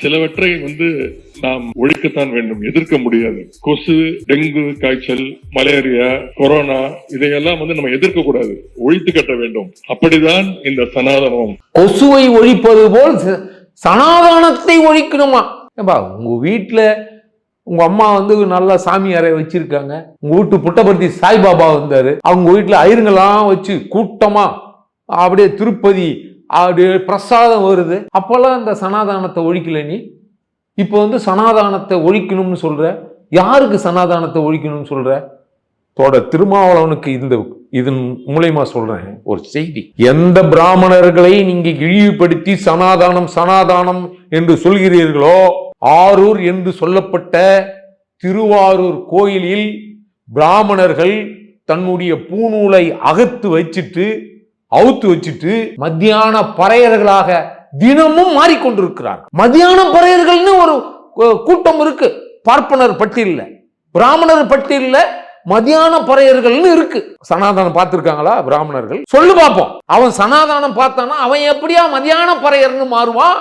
சிலவற்றை வந்து நாம் ஒழிக்கத்தான் வேண்டும் எதிர்க்க முடியாது. கொசு டெங்கு காய்ச்சல் மலேரியா கொரோனா இதையெல்லாம் வந்து நம்ம எதிர்க்க கூடாது. ஒழித்து கட்ட வேண்டும். அப்படிதான் இந்த சனாதனம். கொசுவை ஒழிப்பது போல் ச- சனாதனத்தை ஒழிக்கணுமா? ஏம்பா உங்க வீட்டுல உங்க அம்மா வந்து நல்லா சாமியாரை வச்சிருக்காங்க. உங்க வீட்டு புட்டபர்த்தி சாய்பாபா வந்தாரு. அவங்க வீட்டுல ஐருங்கெல்லாம் வச்சு கூட்டமா அப்படியே திருப்பதி அப்படி பிரசாதம் வருது. அப்போல்லாம் இந்த சனாதானத்தை ஒழிக்கல நீ. இப்போ வந்து சனாதானத்தை ஒழிக்கணும்னு சொல்கிற யாருக்கு சனாதானத்தை ஒழிக்கணும்னு சொல்கிற தோட திருமாவளவனுக்கு இந்த இதன் மூலயமா சொல்றேன் ஒரு செய்தி. எந்த பிராமணர்களை நீங்க இழிவுபடுத்தி சனாதானம் சனாதானம் என்று சொல்கிறீர்களோ ஆரூர் என்று சொல்லப்பட்ட திருவாரூர் கோயிலில் பிராமணர்கள் தன்னுடைய பூநூலை அகத்து வச்சிட்டு அவுத்து வச்சுட்டு மத்தியான பறையர்களாக தினமும் மாறிக்கொண்டிருக்கிறார். மத்தியான பறையர்கள்னு ஒரு கூட்டம் இருக்கு. பார்ப்பனர் பட்டியலில். பிராமணர் பட்டியலில் மதியான பறையர்கள்னு இருக்கு. சனாதனம் பார்த்திருக்காங்களா பிராமணர்கள்? சொல்லு பார்ப்போம் அவன் சனாதானம் பார்த்தானா? அவன் எப்படியா மதியான பறையர்னு மாறுவான்